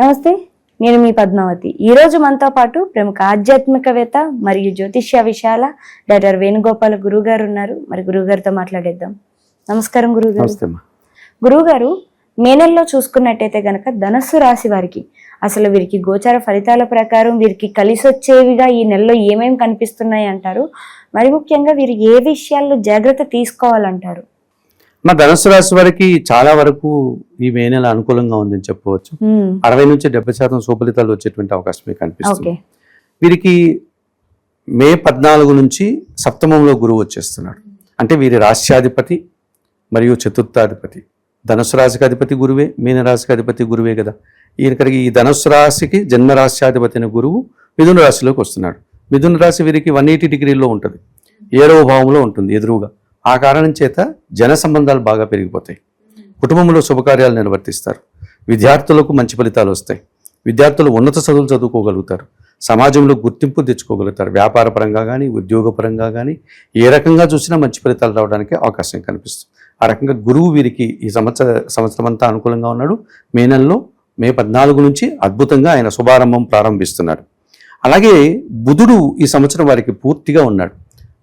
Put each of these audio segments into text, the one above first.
నమస్తే నేను మీ పద్మావతి. ఈ రోజు మనతో పాటు ప్రముఖ ఆధ్యాత్మికవేత్త మరియు జ్యోతిష్య విశాల డాక్టర్ వేణుగోపాల గురువు గారు ఉన్నారు. మరి గురువు గారితో మాట్లాడేద్దాం. నమస్కారం గురువు గారు గురువు గారు మే నెలలో చూసుకున్నట్టయితే గనక ధనస్సు రాశి వారికి అసలు వీరికి గోచార ఫలితాల ప్రకారం వీరికి కలిసి వచ్చేవిగా ఈ నెలలో ఏమేమి కనిపిస్తున్నాయి అంటారు? మరి ముఖ్యంగా వీరు ఏ విషయాల్లో జాగ్రత్త తీసుకోవాలంటారు? మా ధనుసు రాశి వారికి చాలా వరకు ఈ మే నెల అనుకూలంగా ఉందని చెప్పవచ్చు. అరవై నుంచి డెబ్బై శాతం సుఫలితాలు వచ్చేటువంటి అవకాశమే కనిపిస్తుంది వీరికి మే పద్నాలుగు నుంచి సప్తమంలో గురువు వచ్చేస్తున్నాడు. అంటే వీరి రాష్ట్రాధిపతి మరియు చతుర్థాధిపతి. ధనుసు రాశికి అధిపతి గురువే మీన రాశికి అధిపతి గురువే కదా. ఈయనకడికి ఈ ధనుసు రాశికి జన్మ రాష్ట్రాధిపతి అయిన గురువు మిథున రాశిలోకి వస్తున్నాడు. మిథున రాశి వీరికి వన్ ఎయిటీ డిగ్రీలో ఉంటుంది. ఏడవ భావంలో ఉంటుంది ఎదురుగా. ఆ కారణం చేత జన సంబంధాలు బాగా పెరిగిపోతాయి. కుటుంబంలో శుభకార్యాలు నిర్వర్తిస్తారు. విద్యార్థులకు మంచి ఫలితాలు వస్తాయి. విద్యార్థులు ఉన్నత చదువులు చదువుకోగలుగుతారు. సమాజంలో గుర్తింపు తెచ్చుకోగలుగుతారు. వ్యాపార పరంగా కానీ ఉద్యోగ పరంగా కానీ ఏ రకంగా చూసినా మంచి ఫలితాలు రావడానికి అవకాశం కనిపిస్తుంది. ఆ రకంగా గురువు వీరికి ఈ సంవత్సర సంవత్సరం అంతా అనుకూలంగా ఉన్నాడు. మే నెలలో మే పద్నాలుగు నుంచి అద్భుతంగా ఆయన శుభారంభం ప్రారంభిస్తున్నాడు. అలాగే బుధుడు ఈ సంవత్సరం వారికి పూర్తిగా ఉన్నాడు.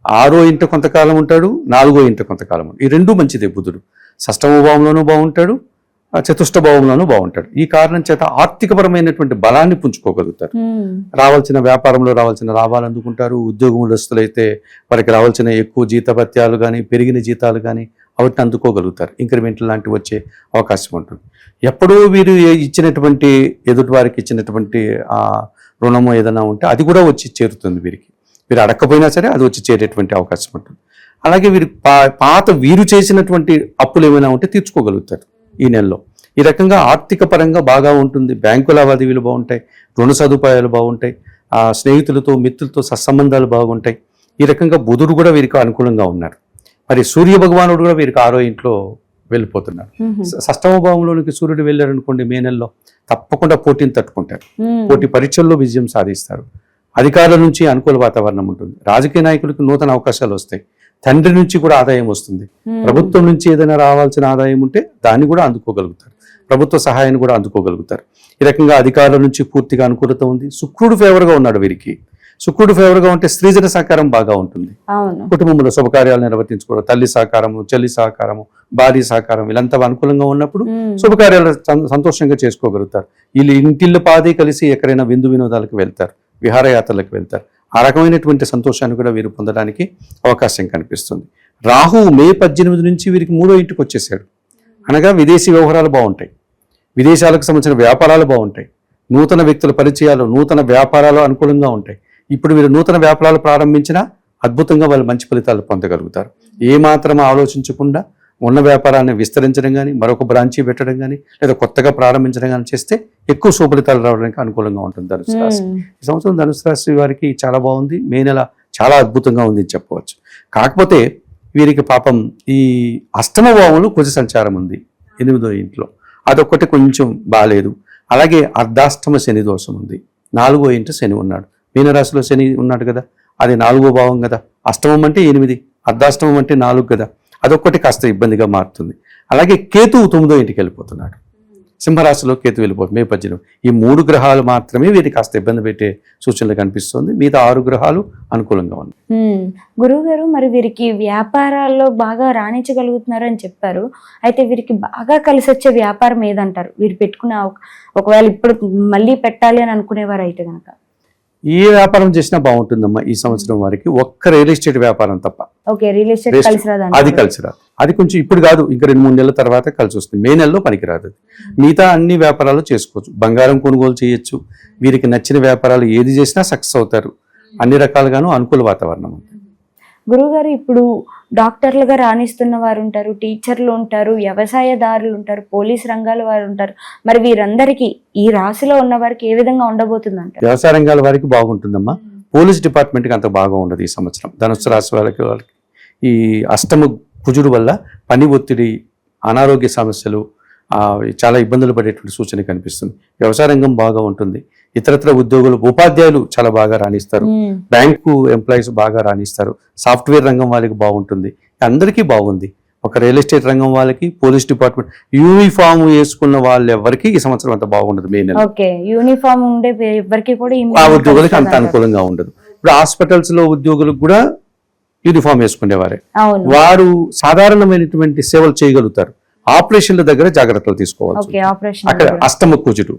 ఆరో ఇంట కొంతకాలం ఉంటాడు నాలుగో ఇంట కొంతకాలం ఉంటాడు. ఈ రెండు మంచిదే బుధుడు. షష్టమ భావంలోనూ బాగుంటాడు చతుష్ట భావంలోనూ బాగుంటాడు ఈ కారణం చేత ఆర్థికపరమైనటువంటి బలాన్ని పుంజుకోగలుగుతారు. ఉమ్, రావాల్సిన వ్యాపారంలో రావాల్సిన లాభాలు అందుకుంటారు ఉద్యోగములస్తులైతే వారికి రావాల్సిన ఎక్కువ జీతభత్యాలు కానీ పెరిగిన జీతాలు కానీ వాటిని అందుకోగలుగుతారు. ఇంక్రిమెంట్లు లాంటివి వచ్చే అవకాశం ఉంటుంది. ఎప్పుడూ వీరు ఇచ్చినటువంటి ఎదుటి వారికి ఇచ్చినటువంటి ఆ రుణము ఏదైనా ఉంటే అది కూడా వచ్చి చేరుతుంది వీరికి. వీరు అడగకపోయినా సరే అది వచ్చి చేరేటువంటి అవకాశం ఉంటుంది. అలాగే వీరి పాత వీరు చేసినటువంటి అప్పులు ఏమైనా ఉంటే తీర్చుకోగలుగుతారు ఈ నెలలో. ఈ రకంగా ఆర్థిక పరంగా బాగా ఉంటుంది. బ్యాంకు లావాదేవీలు బాగుంటాయి. రుణ సదుపాయాలు బాగుంటాయి. ఆ స్నేహితులతో మిత్రులతో సత్సంబంధాలు బాగుంటాయి. ఈ రకంగా బుధుడు కూడా వీరికి అనుకూలంగా ఉన్నాడు. మరి సూర్య భగవానుడు కూడా వీరికి ఆరో ఇంట్లో స- సష్టమ భావంలోనికి సూర్యుడు వెళ్ళారనుకోండి మే నెలలో తప్పకుండా పోటీని తట్టుకుంటారు. పోటీ పరీక్షల్లో విజయం సాధిస్తారు. అధికారుల నుంచి అనుకూల వాతావరణం ఉంటుంది. రాజకీయ నాయకులకు నూతన అవకాశాలు వస్తాయి. తండ్రి నుంచి కూడా ఆదాయం వస్తుంది. ప్రభుత్వం నుంచి ఏదైనా రావాల్సిన ఆదాయం ఉంటే దాన్ని కూడా అందుకోగలుగుతారు. ప్రభుత్వ సహాయాన్ని కూడా అందుకోగలుగుతారు. ఈ రకంగా అధికారుల నుంచి పూర్తిగా అనుకూలత ఉంది. శుక్రుడు ఫేవర్గా ఉన్నాడు వీరికి. శుక్రుడు ఫేవర్గా ఉంటే స్త్రీజన సహకారం బాగా ఉంటుంది. కుటుంబంలో శుభకార్యాలు నిర్వర్తించుకోవడం తల్లి సహకారము చెల్లి సహకారము భార్య సహకారం వీళ్ళంతా అనుకూలంగా ఉన్నప్పుడు శుభకార్యాలు సంతోషంగా చేసుకోగలుగుతారు. వీళ్ళు ఇంటిల్లు పాది కలిసి ఎక్కడైనా విందు వినోదాలకు వెళ్తారు. విహారయాత్రలకు వెళ్తారు. ఆ రకమైనటువంటి సంతోషాన్ని కూడా వీరు పొందడానికి అవకాశం కనిపిస్తుంది. రాహువు మే పద్దెనిమిది నుంచి వీరికి మూడో ఇంటికి వచ్చేసాడు. అనగా విదేశీ వ్యవహారాలు బాగుంటాయి. విదేశాలకు సంబంధించిన వ్యాపారాలు బాగుంటాయి. నూతన వ్యక్తుల పరిచయాలు నూతన వ్యాపారాలు అనుకూలంగా ఉంటాయి. ఇప్పుడు వీరు నూతన వ్యాపారాలు ప్రారంభించినా అద్భుతంగా వాళ్ళు మంచి ఫలితాలు పొందగలుగుతారు. ఏ మాత్రం ఆలోచించకుండా ఉన్న వ్యాపారాన్ని విస్తరించడం కానీ మరొక బ్రాంచి పెట్టడం కానీ లేదా కొత్తగా ప్రారంభించడం కానీ చేస్తే ఎక్కువ శుభలితాలు రావడానికి అనుకూలంగా ఉంటుంది ధనుసు రాశి. ఈ సంవత్సరం ధనుసు రాశి వారికి చాలా బాగుంది. మే నెల చాలా అద్భుతంగా ఉంది అని చెప్పవచ్చు. కాకపోతే వీరికి పాపం ఈ అష్టమ భావంలో కుజ సంచారం ఉంది ఎనిమిదో ఇంట్లో. అదొక్కటి కొంచెం బాగాలేదు అలాగే అర్ధాష్టమ శని దోషం ఉంది. నాలుగో ఇంట శని ఉన్నాడు. మీనరాశిలో శని ఉన్నాడు కదా. అది నాలుగో భావం కదా. అష్టమం అంటే ఎనిమిది. అర్ధాష్టమం అంటే నాలుగు కదా. అదొక్కటి కాస్త ఇబ్బందిగా మారుతుంది. అలాగే కేతువు తొమ్మిదో ఇంటికి వెళ్ళిపోతున్నాడు. సింహరాశిలో కేతు వెళ్ళిపోతుంది మే పద్దెనిమిది. ఈ మూడు గ్రహాలు మాత్రమే వీరికి కాస్త ఇబ్బంది పెట్టే సూచనలు కనిపిస్తుంది. మిగతా ఆరు గ్రహాలు అనుకూలంగా ఉన్నాయి. గురువుగారు గురువు గారు మరి వీరికి వ్యాపారాల్లో బాగా రాణించగలుగుతున్నారు అని చెప్పారు. అయితే వీరికి బాగా కలిసి వచ్చే వ్యాపారం ఏదంటారు? వీరు పెట్టుకున్న ఒక- ఒకవేళ ఇప్పుడు మళ్ళీ పెట్టాలి అని అనుకునేవారు అయితే కనుక ఏ వ్యాపారం చేసినా బాగుంటుందమ్మా ఈ సంవత్సరం వారికి. ఒక్క రియల్ ఎస్టేట్ వ్యాపారం తప్ప. ఓకే రియల్ ఎస్టేట్ Real కలిసి రాదంటారు. అది కలిసి రాదు. అది కొంచెం ఇప్పుడు కాదు ఇంకా రెండు మూడు నెలల తర్వాత కలిసి వస్తుంది. మే నెలలో పనికిరాదు మిగతా అన్ని వ్యాపారాలు చేసుకోవచ్చు. బంగారం కొనుగోలు చేయొచ్చు. వీరికి నచ్చిన వ్యాపారాలు ఏది చేసినా సక్సెస్ అవుతారు. అన్ని రకాలుగాను అనుకూల వాతావరణం ఉంది గురువు గారు ఇప్పుడు డాక్టర్లుగా రాణిస్తున్న వారు ఉంటారు టీచర్లు ఉంటారు వ్యవసాయదారులు ఉంటారు పోలీస్ రంగాల వారు ఉంటారు. మరి వీరందరికీ ఈ రాశిలో ఉన్న వారికి ఏ విధంగా ఉండబోతుంది వ్యవసాయ రంగాల వారికి బాగుంటుందమ్మా. పోలీస్ డిపార్ట్మెంట్కి అంత బాగా ఉండదు ఈ సంవత్సరం. ధనుసు రాశి వాళ్ళకి వాళ్ళకి ఈ అష్టమ కుజుడు వల్ల పని ఒత్తిడి అనారోగ్య సమస్యలు చాలా ఇబ్బందులు పడేటువంటి సూచన కనిపిస్తుంది. వ్యవసాయ రంగం బాగా ఉంటుంది. ఇతరత్ర ఉద్యోగులు ఉపాధ్యాయులు చాలా బాగా రాణిస్తారు. బ్యాంకు ఎంప్లాయీస్ బాగా రాణిస్తారు. సాఫ్ట్వేర్ రంగం వాళ్ళకి బాగుంటుంది. అందరికీ బాగుంది. ఒక రియల్ ఎస్టేట్ రంగం వాళ్ళకి పోలీస్ డిపార్ట్మెంట్ యూనిఫామ్ వేసుకున్న వాళ్ళు ఎవరికి ఈ సంవత్సరం అంత బాగుండదు మే నెల. ఓకే. యూనిఫామ్ ఉండే ఎవరికి కూడా ఈ ఆ ఉద్యోగులకి అంత. అనుకూలంగా ఉండదు. ఇప్పుడు హాస్పిటల్స్లో ఉద్యోగులకు కూడా యూనిఫామ్ వేసుకునేవారే. వారు సాధారణమైనటువంటి సేవలు చేయగలుగుతారు. ఆపరేషన్ల దగ్గర జాగ్రత్తలు తీసుకోవాలి అక్కడ అష్టమ కుజుడు.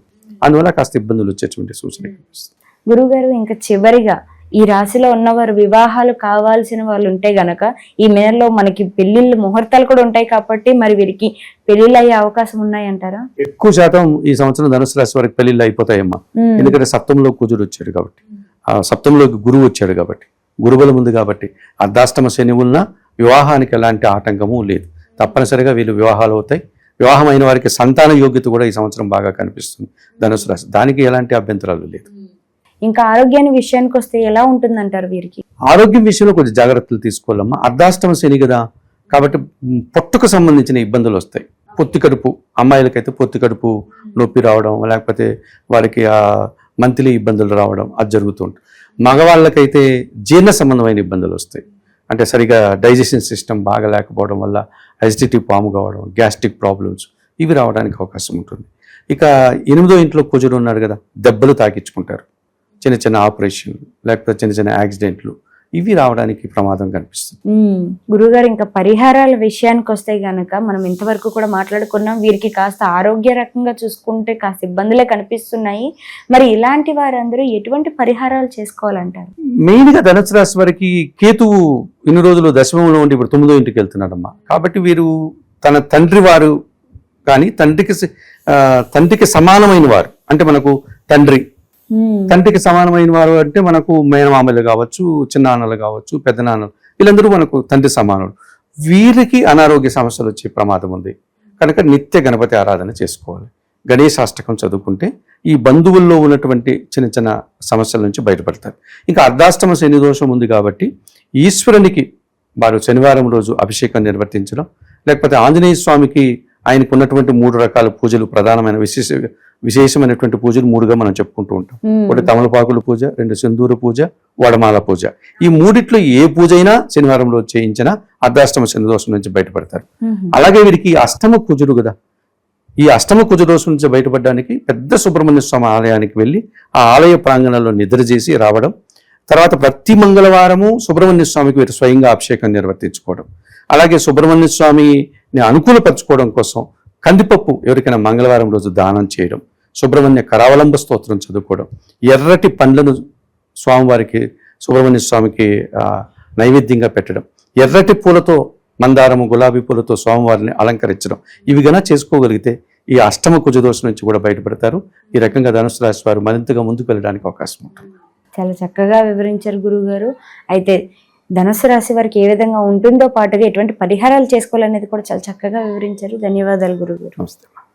అందువల్ల కాస్త ఇబ్బందులు వచ్చేటువంటి సూచన కనిపిస్తుంది. గురువు గారు ఇంకా చివరిగా ఈ రాశిలో ఉన్నవారు వివాహాలు కావాల్సిన వాళ్ళు ఉంటే గనక ఈ మే నెలలో మనకి పెళ్ళిళ్ళు ముహూర్తాలు కూడా ఉంటాయి కాబట్టి మరి వీరికి పెళ్ళిళ్ళు అయ్యే అవకాశం ఉన్నాయంటారా? ఎక్కువ శాతం ఈ సంవత్సరం ధనుసు రాశి వారికి పెళ్ళిళ్ళు అయిపోతాయమ్మా. ఎందుకంటే సప్తంలో కుజుడు వచ్చాడు కాబట్టి. ఆ సప్తంలోకి గురువు వచ్చాడు కాబట్టి. గురుబలం ఉంది కాబట్టి. అర్ధాష్టమ శని ఉన్న వివాహానికి ఎలాంటి ఆటంకము లేదు. తప్పనిసరిగా వీళ్ళు వివాహాలు అవుతాయి. వివాహం అయిన వారికి సంతాన యోగ్యత కూడా ఈ సంవత్సరం బాగా కనిపిస్తుంది. ధనుసు రాశి. దానికి ఎలాంటి అభ్యంతరాలు లేదు ఇంకా ఆరోగ్యాన్ని విషయానికి వస్తే ఎలా ఉంటుందంటారు వీరికి? ఆరోగ్యం విషయంలో కొంచెం జాగ్రత్తలు తీసుకోవాలమ్మా. అర్ధాష్టమ శని కదా. కాబట్టి పొట్టుకు సంబంధించిన ఇబ్బందులు వస్తాయి. పొత్తి కడుపు. అమ్మాయిలకైతే పొత్తి కడుపు నొప్పి రావడం లేకపోతే వారికి ఆ మంత్లీ ఇబ్బందులు రావడం అది జరుగుతుంటుంది మగవాళ్ళకైతే జీర్ణ సంబంధమైన ఇబ్బందులు వస్తాయి. అంటే సరిగా డైజెషన్ సిస్టమ్ బాగా లేకపోవడం వల్ల అసిడిటీ పాము కావడం గ్యాస్ట్రిక్ ప్రాబ్లమ్స్ ఇవి రావడానికి అవకాశం ఉంటుంది. ఇక ఎనిమిదో ఇంట్లో కుజుడు ఉన్నాడు కదా దెబ్బలు తాకించుకుంటారు. చిన్న చిన్న ఆపరేషన్లు లేకపోతే చిన్న చిన్న యాక్సిడెంట్లు ఇవి రావడానికి ప్రమాదం కనిపిస్తుంది. గురుగారు ఇంకా పరిహారాల విషయానికి వస్తే గనక మనం ఇంతవరకు కూడా మాట్లాడుకున్నాం. వీరికి కాస్త ఆరోగ్య రకంగా చూసుకుంటే కాస్త ఇబ్బందులే కనిపిస్తున్నాయి. మరి ఇలాంటి వారందరూ ఎటువంటి పరిహారాలు చేసుకోవాలంటారు? మెయిన్గా ధనుసు రాశి వారికి కేతువు ఇన్ని రోజులు దశమంలో ఉండి ఇప్పుడు తొమ్మిదో ఇంటికి వెళ్తున్నాడమ్మా. కాబట్టి వీరు తన తండ్రి వారు కానీ తండ్రికి తండ్రికి సమానమైన వారు. అంటే మనకు తండ్రి తండ్రికి సమానమైన వారు అంటే మనకు మేనమామలు కావచ్చు చిన్నాన్నలు కావచ్చు పెద్దనాన్నలు. వీళ్ళందరూ మనకు తండ్రి సమానులు. వీరికి అనారోగ్య సమస్యలు వచ్చే ప్రమాదం ఉంది. కనుక నిత్య గణపతి ఆరాధన చేసుకోవాలి. గణేశాష్టకం చదువుకుంటే ఈ బంధువుల్లో ఉన్నటువంటి చిన్న చిన్న సమస్యల నుంచి బయటపడతారు. ఇంకా అర్ధాష్టమ శని దోషం ఉంది కాబట్టి ఈశ్వరునికి వారు శనివారం రోజు అభిషేకం నిర్వర్తించడం లేకపోతే ఆంజనేయ స్వామికి ఆయనకు ఉన్నటువంటి మూడు రకాల పూజలు ప్రధానమైన విశేష విశేషమైనటువంటి పూజలు మూడుగా మనం చెప్పుకుంటూ ఉంటాం. ఒకటి తమలపాకుల పూజ రెండు సింధూర పూజ వడమాల పూజ. ఈ మూడిట్లో ఏ పూజ అయినా శనివారం రోజు చేయించినా అర్ధాష్టమ శని దోషం నుంచి బయటపడతారు. అలాగే వీరికి అష్టమ కుజుడు కదా. ఈ అష్టమ కుజ దోషం నుంచి బయటపడడానికి పెద్ద సుబ్రహ్మణ్య స్వామి ఆలయానికి వెళ్ళి ఆ ఆలయ ప్రాంగణంలో నిద్ర చేసి రావడం తర్వాత ప్రతి మంగళవారము సుబ్రహ్మణ్య స్వామికి వీరు స్వయంగా అభిషేకం నిర్వర్తించుకోవడం. అలాగే సుబ్రహ్మణ్య నేను అనుకూలపరచుకోవడం కోసం కందిపప్పు ఎవరికైనా మంగళవారం రోజు దానం చేయడం సుబ్రహ్మణ్య కరావలంబ స్తోత్రం చదువుకోవడం ఎర్రటి పండ్లను స్వామివారికి సుబ్రహ్మణ్య స్వామికి నైవేద్యంగా పెట్టడం ఎర్రటి పూలతో మందారము గులాబీ పూలతో స్వామివారిని అలంకరించడం ఇవి గన చేసుకోగలిగితే ఈ అష్టమ కుజదోషం నుంచి కూడా బయటపడతారు. ఈ రకంగా ధనుసు రాశి వారు మరింతగా ముందుకు వెళ్ళడానికి అవకాశం ఉంటుంది. చాలా చక్కగా వివరించారు గురువు గారు అయితే ధనుసు రాశి వారికి ఏ విధంగా ఉంటుందో పాటుగా ఎటువంటి పరిహారాలు చేసుకోవాలనేది కూడా చాలా చక్కగా వివరించారు. ధన్యవాదాలు గురువు నమస్తే.